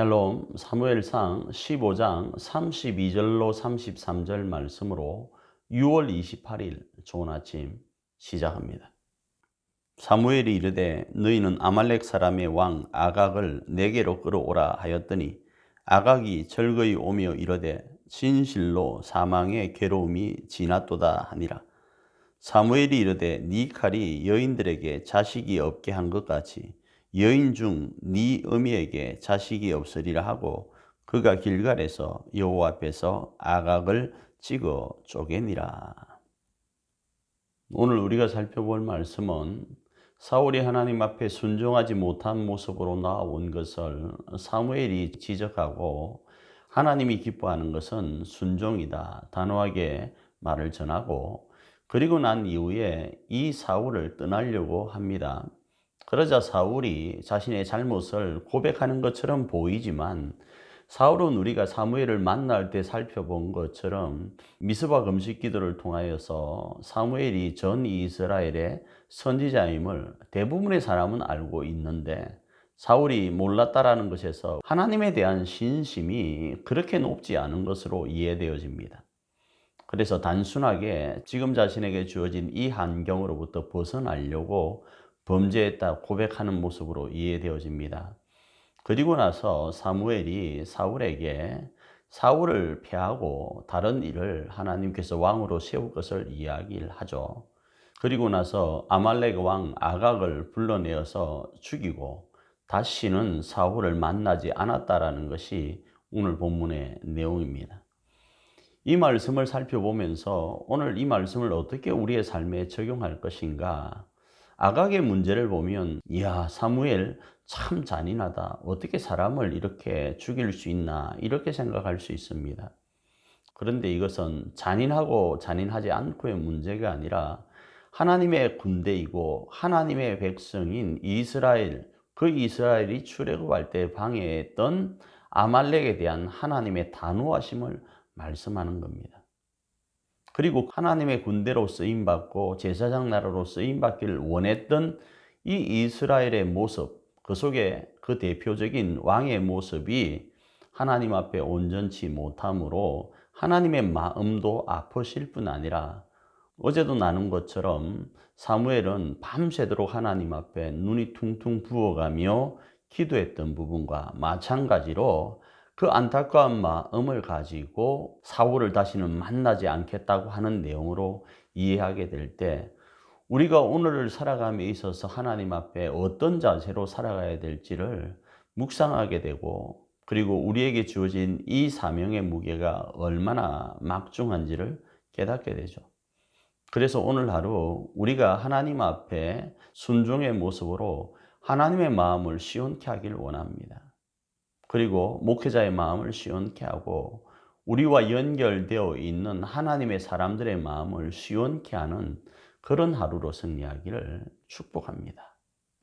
샬롬 사무엘상 15장 32절로 33절 말씀으로 6월 28일 좋은 아침 시작합니다. 사무엘이 이르되 너희는 아말렉 사람의 왕 아각을 내게로 끌어오라 하였더니 아각이 절거이 오며 이르되 진실로 사망의 괴로움이 지났도다 하니라. 사무엘이 이르되 네 칼이 여인들에게 자식이 없게 한 것 같이 여인 중 네 어미에게 자식이 없으리라 하고 그가 길갈에서 여호와 앞에서 아각을 찍어 쪼개니라. 오늘 우리가 살펴볼 말씀은 사울이 하나님 앞에 순종하지 못한 모습으로 나온 것을 사무엘이 지적하고 하나님이 기뻐하는 것은 순종이다. 단호하게 말을 전하고 그리고 난 이후에 이 사울을 떠나려고 합니다. 그러자 사울이 자신의 잘못을 고백하는 것처럼 보이지만 사울은 우리가 사무엘을 만날 때 살펴본 것처럼 미스바 금식 기도를 통하여서 사무엘이 전 이스라엘의 선지자임을 대부분의 사람은 알고 있는데 사울이 몰랐다라는 것에서 하나님에 대한 신심이 그렇게 높지 않은 것으로 이해되어집니다. 그래서 단순하게 지금 자신에게 주어진 이 환경으로부터 벗어나려고 범죄했다 고백하는 모습으로 이해되어집니다. 그리고 나서 사무엘이 사울에게 사울을 패하고 다른 일을 하나님께서 왕으로 세울 것을 이야기를 하죠. 그리고 나서 아말렉 왕 아각을 불러내어서 죽이고 다시는 사울을 만나지 않았다라는 것이 오늘 본문의 내용입니다. 이 말씀을 살펴보면서 오늘 이 말씀을 어떻게 우리의 삶에 적용할 것인가 아각의 문제를 보면 이야 사무엘 참 잔인하다. 어떻게 사람을 이렇게 죽일 수 있나 이렇게 생각할 수 있습니다. 그런데 이것은 잔인하고 잔인하지 않고의 문제가 아니라 하나님의 군대이고 하나님의 백성인 이스라엘 그 이스라엘이 출애굽할 때 방해했던 아말렉에 대한 하나님의 단호하심을 말씀하는 겁니다. 그리고 하나님의 군대로 쓰임 받고 제사장 나라로 쓰임 받기를 원했던 이 이스라엘의 모습, 그 속에 그 대표적인 왕의 모습이 하나님 앞에 온전치 못함으로 하나님의 마음도 아프실 뿐 아니라 어제도 나눈 것처럼 사무엘은 밤새도록 하나님 앞에 눈이 퉁퉁 부어가며 기도했던 부분과 마찬가지로 그 안타까운 마음을 가지고 사울을 다시는 만나지 않겠다고 하는 내용으로 이해하게 될 때 우리가 오늘을 살아감에 있어서 하나님 앞에 어떤 자세로 살아가야 될지를 묵상하게 되고 그리고 우리에게 주어진 이 사명의 무게가 얼마나 막중한지를 깨닫게 되죠. 그래서 오늘 하루 우리가 하나님 앞에 순종의 모습으로 하나님의 마음을 시원케 하길 원합니다. 그리고 목회자의 마음을 시원케 하고 우리와 연결되어 있는 하나님의 사람들의 마음을 시원케 하는 그런 하루로 승리하기를 축복합니다.